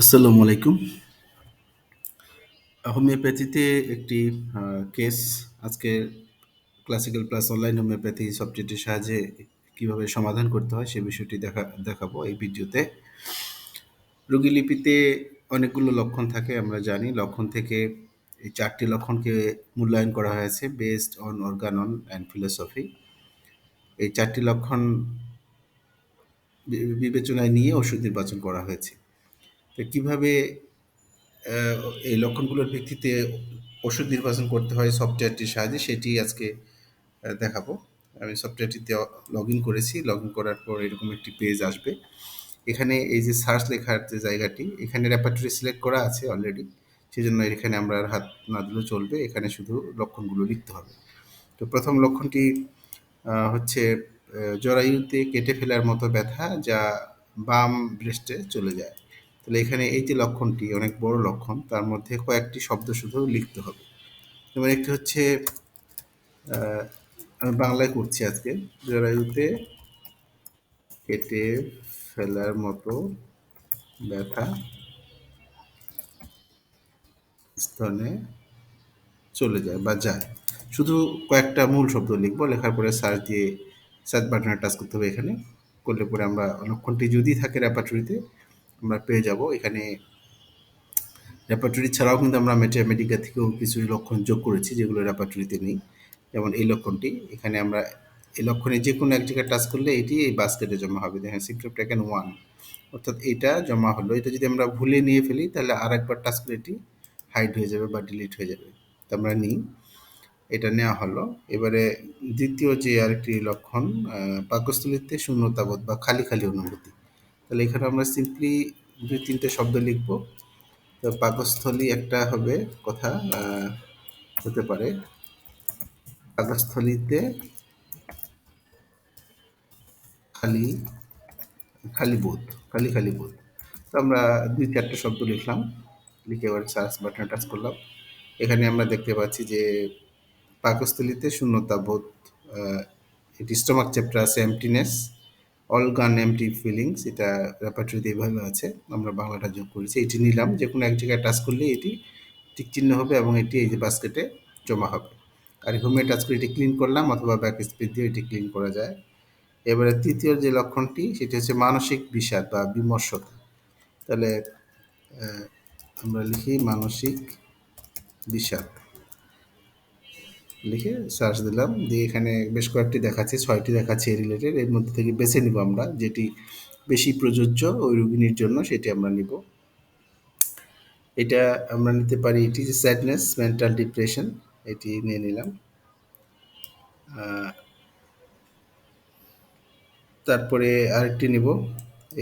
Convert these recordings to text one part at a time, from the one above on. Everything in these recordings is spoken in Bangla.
আসসালামু আলাইকুম। হোমিওপ্যাথিতে একটি কেস আজকে ক্লাসিক্যাল প্লাস অনলাইন হোমিওপ্যাথি সফটওয়্যারটির সাহায্যে কীভাবে সমাধান করতে হয় সে বিষয়টি দেখা, দেখাবো এই ভিডিওতে। রোগী লিপিতে অনেকগুলো লক্ষণ থাকে, আমরা জানি। লক্ষণ থেকে এই চারটি লক্ষণকে মূল্যায়ন করা হয়েছে based on organon and philosophy. এই চারটি লক্ষণ বিবেচনায় নিয়ে ওষুধ নির্বাচন করা হয়েছে। তো কীভাবে এই লক্ষণগুলোর ভিত্তিতে ওষুধ নির্বাচন করতে হয় সফটওয়্যারটির সাহায্যে সেটি আজকে দেখাবো। আমি সফটওয়্যারটিতে লগ ইন করেছি। লগ ইন করার পর এরকম একটি পেজ আসবে। এখানে এই যে সার্চ লেখার যে জায়গাটি, এখানে রেপার্টরি সিলেক্ট করা আছে অলরেডি। সেজন্য এখানে আমরা আর হাত না দিলেও চলবে। এখানে শুধু লক্ষণগুলো লিখতে হবে। তো প্রথম লক্ষণটি হচ্ছে জরায়ুতে কেটে ফেলার মতো ব্যথা যা বাম ব্রেস্টে চলে যায়। তাহলে এখানে এই যে লক্ষণটি অনেক বড় লক্ষণ, তার মধ্যে কয়েকটি শব্দ শুধু লিখতে হবে। যেমন একটি হচ্ছে আমি বাংলায় করছি আজকে, জরায়ুতে কেটে ফেলার মতো ব্যথা স্থানে চলে যায় বা যায়। শুধু কয়েকটা মূল শব্দ লিখব, লেখার পরে সার্চ দিয়ে, সার্চ বাটনে টাচ করতে হবে এখানে। করলে পরে আমরা লক্ষণটি যদি থাকে রেপার্টরিতে আমরা পেয়ে যাব। এখানে রেপার্টরি ছাড়াও কিন্তু আমরা ম্যাথামেটিকা থেকেও কিছু লক্ষণ যোগ করেছি, যেগুলো রেপার্টরিতে নেই। যেমন এই লক্ষণটি, এখানে আমরা এই লক্ষণে যে কোনো এক জায়গায় টাচ করলে এটি এই বাস্কেটে জমা হবে। দেখেন সিক্টোপ্টেকেন ওয়ান অর্থাৎ এটা জমা হলো। এটা যদি আমরা ভুলে নিয়ে ফেলি, তাহলে আর একবার টাচ করে এটি হাইড হয়ে যাবে বা ডিলিট হয়ে যাবে। তো আমরা নিই। এটা নেওয়া হলো। এবারে দ্বিতীয় যে আরেকটি লক্ষণ পাকস্থলিতে শূন্যতাবোধ বা খালি খালি অনুভূতি। তাহলে এখানে আমরা সিম্পলি দুই তিনটে শব্দ লিখব। তো পাকস্থলী একটা হবে কথা হতে পারে। পাকস্থলীতে খালি খালি বোধ, খালি খালি বোধ। তো আমরা দুই চারটে শব্দ লিখলাম, লিখে এবার সার্চ বাটনে টাচ করলাম। এখানে আমরা দেখতে পাচ্ছি যে পাকস্থলীতে শূন্যতা বোধ এটি স্টমাক চ্যাপ্টার আছে emptiness all gone empty feelings এটা রেপার্টরিতে এইভাবে আছে আমরা বাংলাটা যোগ করেছি এটি নিলাম যে কোনো এক জায়গায় টাচ করলে এটি টিক চিহ্ন হবে এবং এটি এই যে বাস্কেটে জমা হবে। আর হোমে টাচ করে এটি ক্লিন করলাম অথবা ব্যাক স্পিড দিয়ে এটি ক্লিন করা যায়। এবারে তৃতীয় যে লক্ষণটি সেটি হচ্ছে মানসিক বিষাদ বা বিমর্ষতা। তাহলে আমরা লিখি মানসিক বিষাদ। লিখে সার্চ দিলাম। দিয়ে এখানে বেশ কয়েকটি দেখাচ্ছে, ছয়টি দেখাচ্ছে রিলেটেড এর মধ্যে থেকে বেছে নিব আমরা যেটি বেশি প্রযোজ্য ওই রোগিনীর জন্য, সেটি আমরা নিব। এটা আমরা নিতে পারি, এটি যে স্যাডনেস মেন্টাল ডিপ্রেশন এটি নিয়ে নিলাম। তারপরে আরেকটি নিব,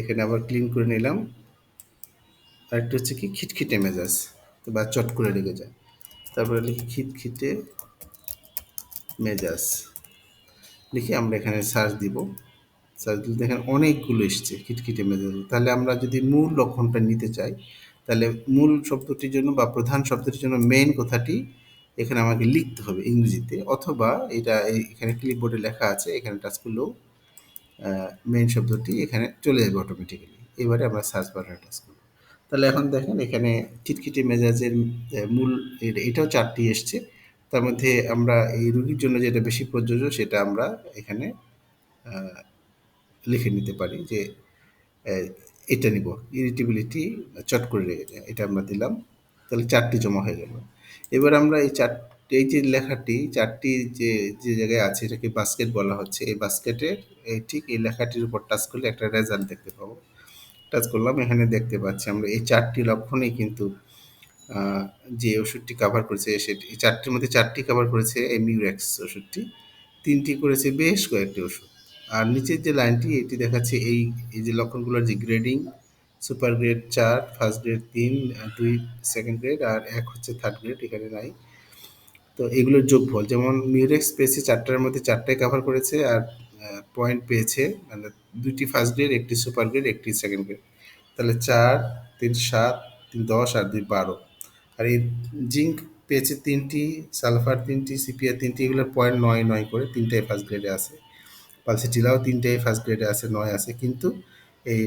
এখানে আবার ক্লিন করে নিলাম। আরেকটি হচ্ছে কি, খিটখিটে মেজাজ বা চট করে লেগে যায়। তারপরে লিখি, খিটখিটে মেজাজ। লিখে আমরা এখানে সার্চ দিব। সার্চ দিলে দেখেন অনেকগুলো এসছে, খিটখিটে মেজাজ। তাহলে আমরা যদি মূল লক্ষণটা নিতে চাই, তাহলে মূল শব্দটির জন্য বা প্রধান শব্দটির জন্য মেইন কথাটি এখানে আমাকে লিখতে হবে ইংরেজিতে। অথবা এটা এখানে ক্লিপবোর্ডে লেখা আছে, এখানে টাচ করলেও শব্দটি এখানে চলে যাবে অটোমেটিক্যালি এবারে আমরা সার্চ বাটনে টাচ করব। তাহলে এখন দেখেন এখানে খিটখিটে মেজাজের মূল এটাও চারটি এসছে। তার মধ্যে আমরা এই রুগীর জন্য যেটা বেশি প্রযোজ্য সেটা আমরা এখানে লিখে নিতে পারি যে এটা নিব। ইরিটেবিলিটি চট করে এটা আমরা দিলাম। তাহলে চারটি জমা হয়ে গেল। এবার আমরা এই চার, এই যে লেখাটি, চারটি যে যে জায়গায় আছে, এটাকে বাস্কেট বলা হচ্ছে। এই বাস্কেটের এই ঠিক এই লেখাটির উপর টাচ করলে একটা রেজাল্ট দেখতে পাবো। টাচ করলাম। এখানে দেখতে পাচ্ছি আমরা এই চারটি লক্ষণেই কিন্তু যে ওষুধটি কাভার করেছে সেটি চারটির মধ্যে চারটি কাভার করেছে এই মিউরেক্স ওষুধটি। তিনটি করেছে বেশ কয়েকটি ওষুধ। আর নিচের যে লাইনটি এটি দেখাচ্ছে এই এই যে লক্ষণগুলোর যে গ্রেডিং সুপার গ্রেড চার ফার্স্ট গ্রেড তিন দুই সেকেন্ড গ্রেড আর এক হচ্ছে থার্ড গ্রেড এখানে নাই। তো এগুলোর যোগফল, যেমন মিউরেক্স পেয়েছে চারটার মধ্যে চারটায় কাভার করেছে, আর পয়েন্ট পেয়েছে মানে দুইটি ফার্স্ট গ্রেড একটি সুপার গ্রেড একটি সেকেন্ড গ্রেড তাহলে চার, তিন সাত, তিন দশ, আর দুই বারো। আর এই জিঙ্ক পেয়েছে তিনটি, সালফার তিনটি, সিপিআর তিনটি, এগুলোর পয়েন্ট নয় নয় করে তিনটাই ফার্স্ট গ্রেডে আছে। পালসিটিলাও তিনটাই ফার্স্ট গ্রেডে আছে, নয় আছে। কিন্তু এই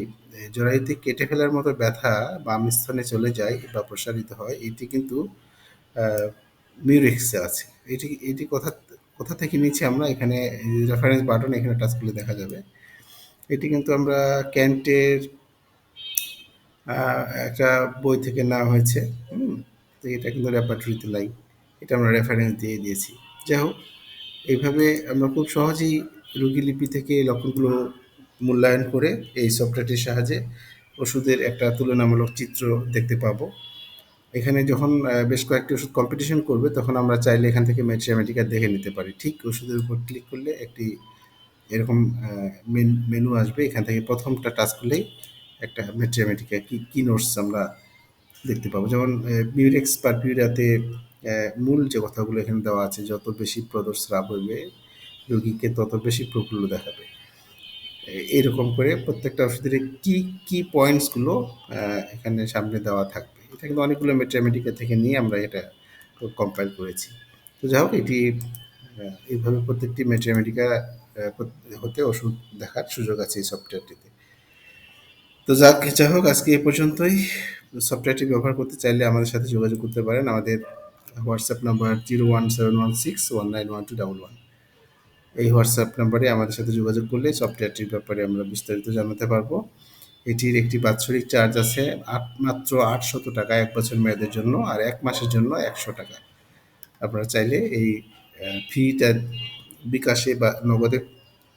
জরায়ুতে কেটে ফেলার মতো ব্যথা বাম স্থানে চলে যায় বা প্রসারিত হয়, এটি কিন্তু মিউরিক্সে আছে। এটি এটি কোথা কোথা থেকে নিচ্ছি আমরা? এখানে রেফারেন্স বাটন এখানে টাচ করলে দেখা যাবে। এটি কিন্তু আমরা ক্যান্টের একটা বই থেকে নেওয়া হয়েছে, হুম? এটা কিন্তু রেপার্টরিতে নাই এটা আমরা রেফারেন্স দিয়ে দিয়েছি। যাই হোক, এইভাবে আমরা খুব সহজেই রোগী লিপি থেকে লক্ষণগুলো মূল্যায়ন করে এই সফটওয়্যারটির সাহায্যে ওষুধের একটা তুলনামূলক চিত্র দেখতে পাবো। এখানে যখন বেশ কয়েকটি ওষুধ কম্পিটিশন করবে, তখন আমরা চাইলে এখান থেকে ম্যাট্রিয়ামেটিকা দেখে নিতে পারি। ঠিক ওষুধের উপর ক্লিক করলে একটি এরকম মেনু আসবে। এখান থেকে প্রথমটা টাচ করলেই একটা ম্যাট্রিয়ামেটিকা কী কী নোটস আমরা দেখতে পাবো। যেমন মিউরেক্স পারপিউরাতে মূল যে কথাগুলো এখানে দেওয়া আছে, যত বেশি প্রদর্শরাপ হইবে রোগীকে তত বেশি প্রফুল্ল দেখাবে। এরকম করে প্রত্যেকটা ওষুধের কি কি পয়েন্টসগুলো এখানে সামনে দেওয়া থাকবে। এটা কিন্তু অনেকগুলো মেট্রামেটিকা থেকে নিয়ে আমরা এটা কম্পাইল করেছি। তো যাই হোক, এটি এইভাবে প্রত্যেকটি মেট্রামেটিকা হতে ওষুধ দেখার সুযোগ আছে এই সফটওয়্যারটিতে তো যাক, যাই হোক, আজকে এ পর্যন্তই। সফটওয়্যারটি ব্যবহার করতে চাইলে আমাদের সাথে যোগাযোগ করতে পারেন। আমাদের WhatsApp number zero one seven one six one nine one two double one এই হোয়াটসঅ্যাপ নাম্বারে আমাদের সাথে যোগাযোগ করলে সফটওয়্যারটির ব্যাপারে আমরা বিস্তারিত জানাতে পারব। এটির একটি বাৎসরিক চার্জ আছে আট, মাত্র আটশত টাকা এক বছর মেয়াদের জন্য আর এক মাসের জন্য একশো টাকা। আপনারা চাইলে এই ফিটা বিকাশে বা নগদে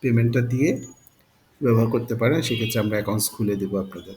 পেমেন্টটা দিয়ে ব্যবহার করতে পারেন। সেক্ষেত্রে আমরা অ্যাকাউন্টস খুলে দেবো আপনাদের।